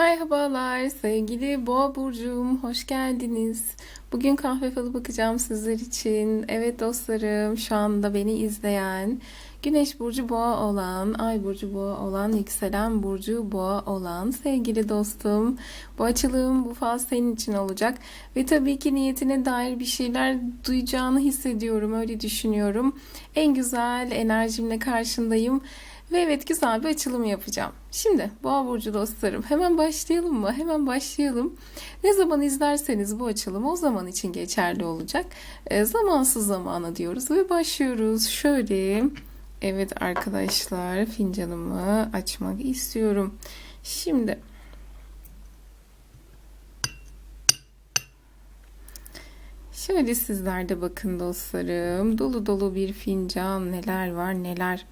Merhabalar sevgili Boğa burcum, hoş geldiniz. Bugün kahve falı bakacağım sizler için. Evet dostlarım, şu anda beni izleyen, Güneş burcu Boğa olan, Ay burcu Boğa olan, yükselen burcu Boğa olan sevgili dostum. Bu açılım bu faz senin için olacak ve tabii ki niyetine dair bir şeyler duyacağını hissediyorum, öyle düşünüyorum. En güzel enerjimle karşındayım. Ve evet güzel bir açılım yapacağım. Şimdi Boğa burcu dostlarım hemen başlayalım mı? Hemen başlayalım. Ne zaman izlerseniz bu açılım o zaman için geçerli olacak. E, zamansız zamana diyoruz ve başlıyoruz. Şöyle evet arkadaşlar fincanımı açmak istiyorum. Şimdi Şöyle sizler de bakın dostlarım. Dolu dolu bir fincan. Neler var neler.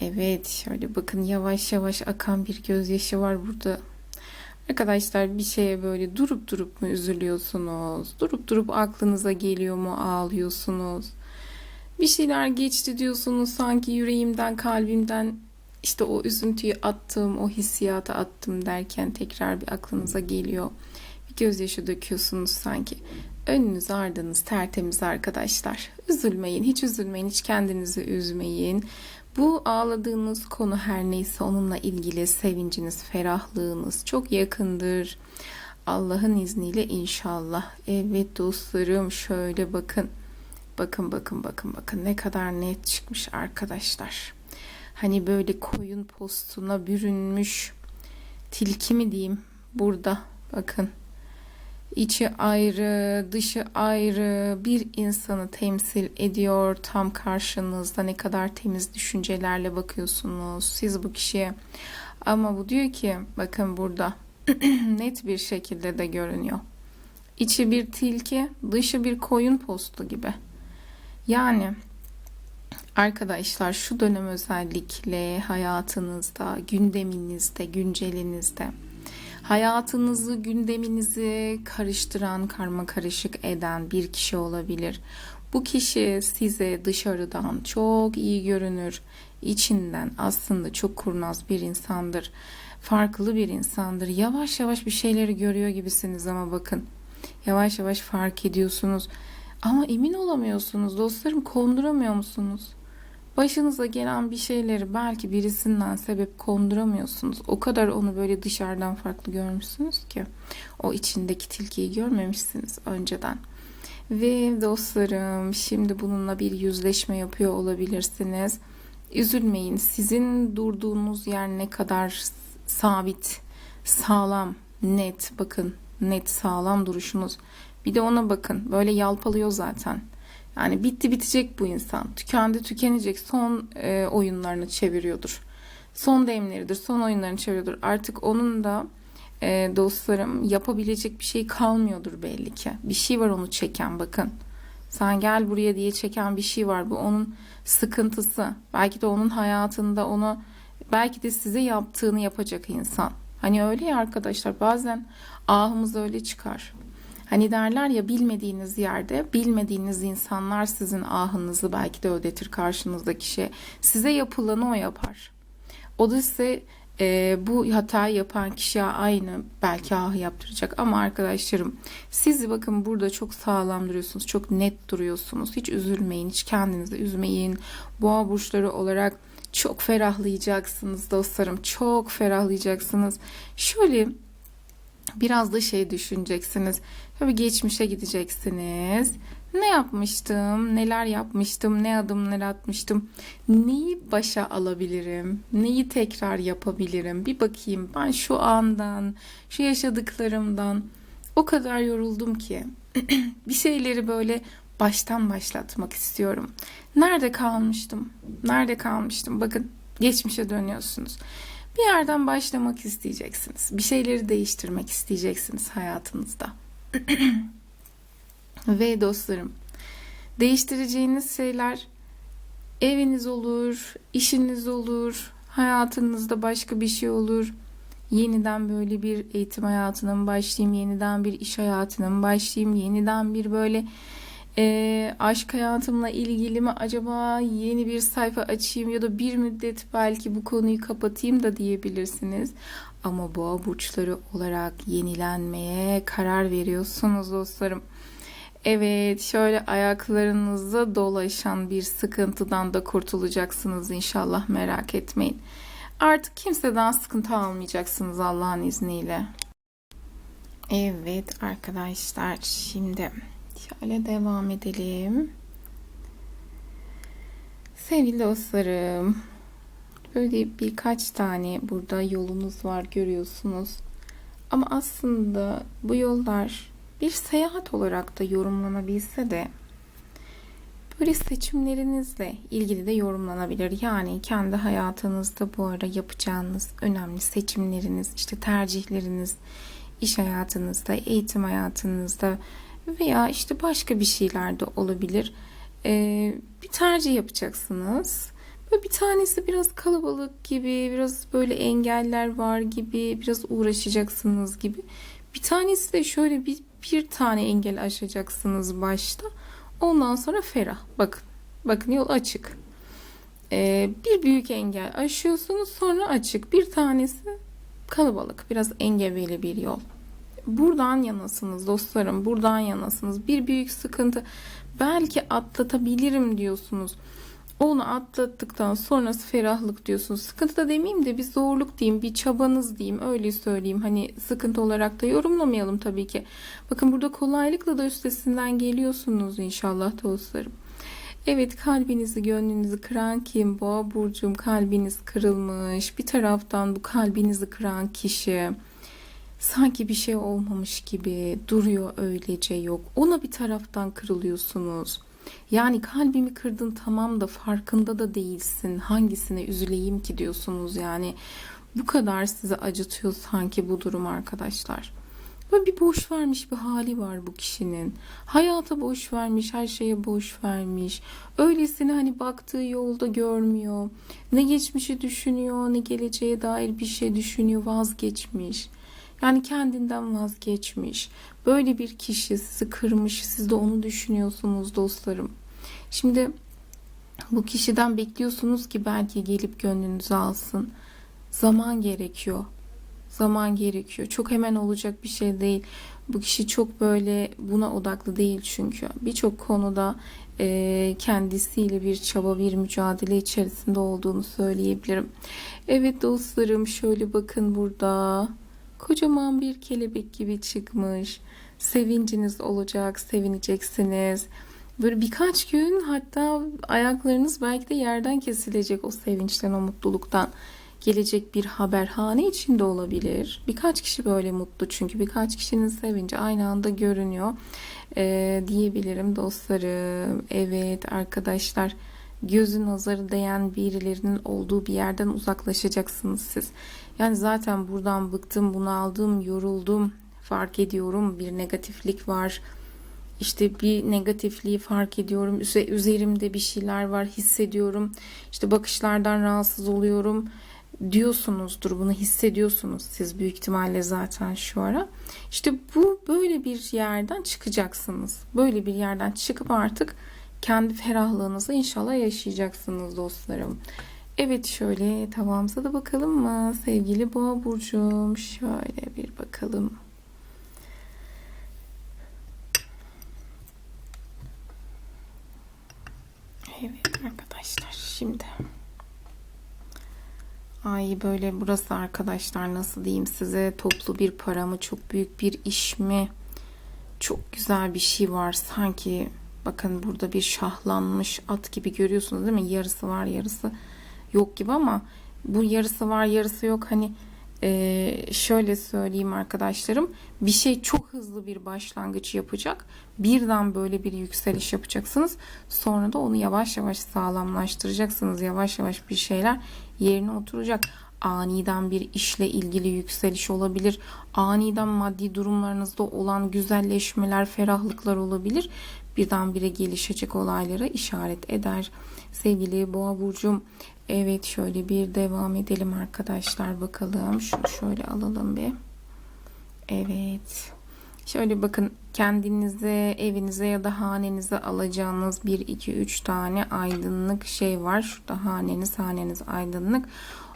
Evet şöyle bakın yavaş yavaş akan bir gözyaşı var burada. Arkadaşlar bir şeye böyle durup durup mu üzülüyorsunuz? Durup durup aklınıza geliyor mu ağlıyorsunuz? Bir şeyler geçti diyorsunuz sanki yüreğimden kalbimden işte o üzüntüyü attım, o hissiyatı attım derken tekrar bir aklınıza geliyor. Bir gözyaşı döküyorsunuz sanki. Önünüz ardınız tertemiz arkadaşlar. Üzülmeyin, hiç üzülmeyin, hiç kendinizi üzmeyin. Bu ağladığınız konu her neyse onunla ilgili sevinciniz, ferahlığınız çok yakındır. Allah'ın izniyle inşallah. Evet dostlarım şöyle bakın. Bakın bakın bakın bakın ne kadar net çıkmış arkadaşlar. Hani böyle koyun postuna bürünmüş tilki mi diyeyim burada bakın içi ayrı, dışı ayrı bir insanı temsil ediyor. Tam karşınızda ne kadar temiz düşüncelerle bakıyorsunuz siz bu kişiye. Ama bu diyor ki bakın burada net bir şekilde de görünüyor. İçi bir tilki, dışı bir koyun postu gibi. Yani arkadaşlar şu dönem özellikle hayatınızda, gündeminizde, güncelinizde hayatınızı, gündeminizi karıştıran, karma karışık eden bir kişi olabilir. Bu kişi size dışarıdan çok iyi görünür. İçinden aslında çok kurnaz bir insandır. Farklı bir insandır. Yavaş yavaş bir şeyleri görüyor gibisiniz ama bakın. Yavaş yavaş fark ediyorsunuz. Ama emin olamıyorsunuz dostlarım konduramıyor musunuz? Başınıza gelen bir şeyleri belki birisinden sebep konduramıyorsunuz. O kadar onu böyle dışarıdan farklı görmüşsünüz ki o içindeki tilkiyi görmemişsiniz önceden. Ve dostlarım şimdi bununla bir yüzleşme yapıyor olabilirsiniz. Üzülmeyin. Sizin durduğunuz yer ne kadar sabit, sağlam, net bakın net sağlam duruşunuz. Bir de ona bakın. Böyle yalpalıyor zaten. Yani bitti bitecek bu insan. Tükendi tükenecek. Son e, oyunlarını çeviriyordur. Son demleridir. Son oyunlarını çeviriyordur. Artık onun da e, dostlarım yapabilecek bir şey kalmıyordur belli ki. Bir şey var onu çeken bakın. Sen gel buraya diye çeken bir şey var. Bu onun sıkıntısı. Belki de onun hayatında onu belki de size yaptığını yapacak insan. Hani öyle ya arkadaşlar bazen ahımız öyle çıkar. Hani derler ya bilmediğiniz yerde bilmediğiniz insanlar sizin ahınızı belki de ödetir karşınızdaki kişi. Size yapılanı o yapar. O da size e, bu hatayı yapan kişiye aynı belki ahı yaptıracak. Ama arkadaşlarım siz bakın burada çok sağlam duruyorsunuz. Çok net duruyorsunuz. Hiç üzülmeyin. Hiç kendinizi üzmeyin. Boğa burçları olarak çok ferahlayacaksınız dostlarım. Çok ferahlayacaksınız. Şöyle biraz da şey düşüneceksiniz. Tabii geçmişe gideceksiniz. Ne yapmıştım, neler yapmıştım, ne adımlar atmıştım, neyi başa alabilirim, neyi tekrar yapabilirim. Bir bakayım ben şu andan, şu yaşadıklarımdan o kadar yoruldum ki bir şeyleri böyle baştan başlatmak istiyorum. Nerede kalmıştım? Nerede kalmıştım? Bakın geçmişe dönüyorsunuz. Bir yerden başlamak isteyeceksiniz. Bir şeyleri değiştirmek isteyeceksiniz hayatınızda. Ve dostlarım, değiştireceğiniz şeyler eviniz olur, işiniz olur, hayatınızda başka bir şey olur. Yeniden böyle bir eğitim hayatına mı başlayayım, yeniden bir iş hayatına mı başlayayım, yeniden bir böyle e, aşk hayatımla ilgili mi acaba yeni bir sayfa açayım ya da bir müddet belki bu konuyu kapatayım da diyebilirsiniz. Ama boğa burçları olarak yenilenmeye karar veriyorsunuz dostlarım. Evet, şöyle ayaklarınızda dolaşan bir sıkıntıdan da kurtulacaksınız inşallah merak etmeyin. Artık kimseden sıkıntı almayacaksınız Allah'ın izniyle. Evet arkadaşlar şimdi şöyle devam edelim. Sevgili dostlarım, böyle birkaç tane burada yolunuz var görüyorsunuz. Ama aslında bu yollar bir seyahat olarak da yorumlanabilse de böyle seçimlerinizle ilgili de yorumlanabilir. Yani kendi hayatınızda bu ara yapacağınız önemli seçimleriniz, işte tercihleriniz, iş hayatınızda, eğitim hayatınızda veya işte başka bir şeyler de olabilir. Ee, bir tercih yapacaksınız. Böyle bir tanesi biraz kalabalık gibi, biraz böyle engeller var gibi, biraz uğraşacaksınız gibi. Bir tanesi de şöyle bir, bir tane engel aşacaksınız başta. Ondan sonra ferah. Bakın, bakın yol açık. Ee, bir büyük engel aşıyorsunuz sonra açık. Bir tanesi kalabalık, biraz engebeli bir yol. Buradan yanasınız dostlarım, buradan yanasınız. Bir büyük sıkıntı belki atlatabilirim diyorsunuz. Onu atlattıktan sonrası ferahlık diyorsunuz. Sıkıntı da demeyeyim de bir zorluk diyeyim, bir çabanız diyeyim, öyle söyleyeyim. Hani sıkıntı olarak da yorumlamayalım tabii ki. Bakın burada kolaylıkla da üstesinden geliyorsunuz inşallah dostlarım. Evet kalbinizi gönlünüzü kıran kim? Boğa burcum kalbiniz kırılmış. Bir taraftan bu kalbinizi kıran kişi sanki bir şey olmamış gibi duruyor öylece yok. Ona bir taraftan kırılıyorsunuz. Yani kalbimi kırdın tamam da farkında da değilsin. Hangisine üzüleyim ki diyorsunuz yani. Bu kadar sizi acıtıyor sanki bu durum arkadaşlar. Böyle bir boş vermiş bir hali var bu kişinin. Hayata boş vermiş, her şeye boş vermiş. Öylesine hani baktığı yolda görmüyor. Ne geçmişi düşünüyor, ne geleceğe dair bir şey düşünüyor, vazgeçmiş. Yani kendinden vazgeçmiş. Böyle bir kişi sizi kırmış, siz de onu düşünüyorsunuz dostlarım. Şimdi bu kişiden bekliyorsunuz ki belki gelip gönlünüzü alsın. Zaman gerekiyor. Zaman gerekiyor. Çok hemen olacak bir şey değil. Bu kişi çok böyle buna odaklı değil çünkü. Birçok konuda e, kendisiyle bir çaba, bir mücadele içerisinde olduğunu söyleyebilirim. Evet dostlarım şöyle bakın burada. Kocaman bir kelebek gibi çıkmış. Sevinciniz olacak, sevineceksiniz. Böyle birkaç gün hatta ayaklarınız belki de yerden kesilecek o sevinçten, o mutluluktan gelecek bir haber hane içinde olabilir. Birkaç kişi böyle mutlu çünkü birkaç kişinin sevinci aynı anda görünüyor ee, diyebilirim dostlarım. Evet arkadaşlar gözü nazarı değen birilerinin olduğu bir yerden uzaklaşacaksınız siz. Yani zaten buradan bıktım, bunaldım, yoruldum, fark ediyorum bir negatiflik var. İşte bir negatifliği fark ediyorum. Üzerimde bir şeyler var hissediyorum. İşte bakışlardan rahatsız oluyorum diyorsunuzdur. Bunu hissediyorsunuz siz büyük ihtimalle zaten şu ara. İşte bu böyle bir yerden çıkacaksınız. Böyle bir yerden çıkıp artık kendi ferahlığınızı inşallah yaşayacaksınız dostlarım. Evet şöyle tavamıza da bakalım mı? Sevgili boğa burcum şöyle bir bakalım. Evet arkadaşlar şimdi. Ay böyle burası arkadaşlar nasıl diyeyim size? Toplu bir para mı çok büyük bir iş mi? Çok güzel bir şey var. Sanki bakın burada bir şahlanmış at gibi görüyorsunuz değil mi? Yarısı var yarısı yok gibi ama bu yarısı var yarısı yok hani e, şöyle söyleyeyim arkadaşlarım bir şey çok hızlı bir başlangıç yapacak birden böyle bir yükseliş yapacaksınız sonra da onu yavaş yavaş sağlamlaştıracaksınız yavaş yavaş bir şeyler yerine oturacak aniden bir işle ilgili yükseliş olabilir. Aniden maddi durumlarınızda olan güzelleşmeler, ferahlıklar olabilir. Birdenbire gelişecek olaylara işaret eder. Sevgili Boğa burcum, evet şöyle bir devam edelim arkadaşlar bakalım. Şunu şöyle alalım bir. Evet. Şöyle bakın kendinize, evinize ya da hanenize alacağınız 1 2 3 tane aydınlık şey var. Şurada haneniz, haneniz aydınlık.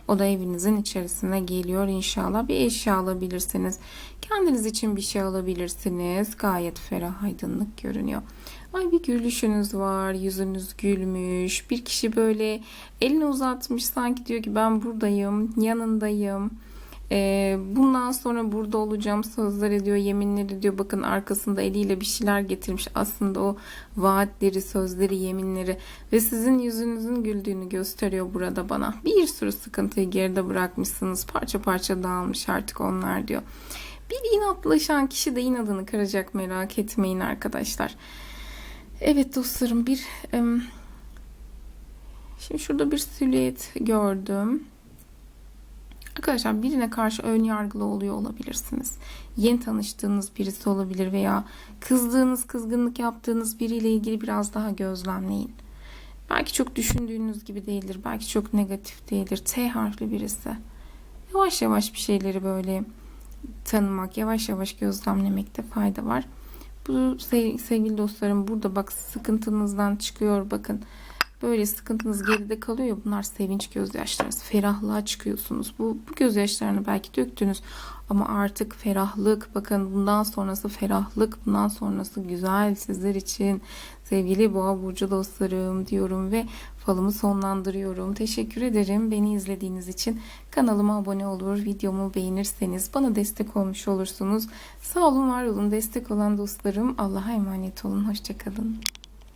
O da evinizin içerisine geliyor inşallah. Bir eşya alabilirsiniz. Kendiniz için bir şey alabilirsiniz. Gayet ferah aydınlık görünüyor. Ay bir gülüşünüz var, yüzünüz gülmüş. Bir kişi böyle elini uzatmış sanki diyor ki ben buradayım, yanındayım. Ee, bundan sonra burada olacağım sözler ediyor, yeminleri diyor. Bakın arkasında eliyle bir şeyler getirmiş. Aslında o vaatleri, sözleri, yeminleri ve sizin yüzünüzün güldüğünü gösteriyor burada bana. Bir sürü sıkıntıyı geride bırakmışsınız. Parça parça dağılmış artık onlar diyor. Bir inatlaşan kişi de inadını kıracak merak etmeyin arkadaşlar. Evet dostlarım bir şimdi şurada bir silüet gördüm. Arkadaşlar birine karşı ön yargılı oluyor olabilirsiniz. Yeni tanıştığınız birisi olabilir veya kızdığınız, kızgınlık yaptığınız biriyle ilgili biraz daha gözlemleyin. Belki çok düşündüğünüz gibi değildir. Belki çok negatif değildir. T harfli birisi. Yavaş yavaş bir şeyleri böyle tanımak, yavaş yavaş gözlemlemekte fayda var. Bu sev- sevgili dostlarım burada bak sıkıntınızdan çıkıyor bakın. Böyle sıkıntınız geride kalıyor bunlar sevinç gözyaşlarınız. Ferahlığa çıkıyorsunuz. Bu, bu gözyaşlarını belki döktünüz ama artık ferahlık bakın bundan sonrası ferahlık bundan sonrası güzel sizler için sevgili boğa burcu dostlarım diyorum ve falımı sonlandırıyorum. Teşekkür ederim beni izlediğiniz için. Kanalıma abone olur, videomu beğenirseniz bana destek olmuş olursunuz. Sağ olun, var olun, destek olan dostlarım. Allah'a emanet olun. Hoşçakalın.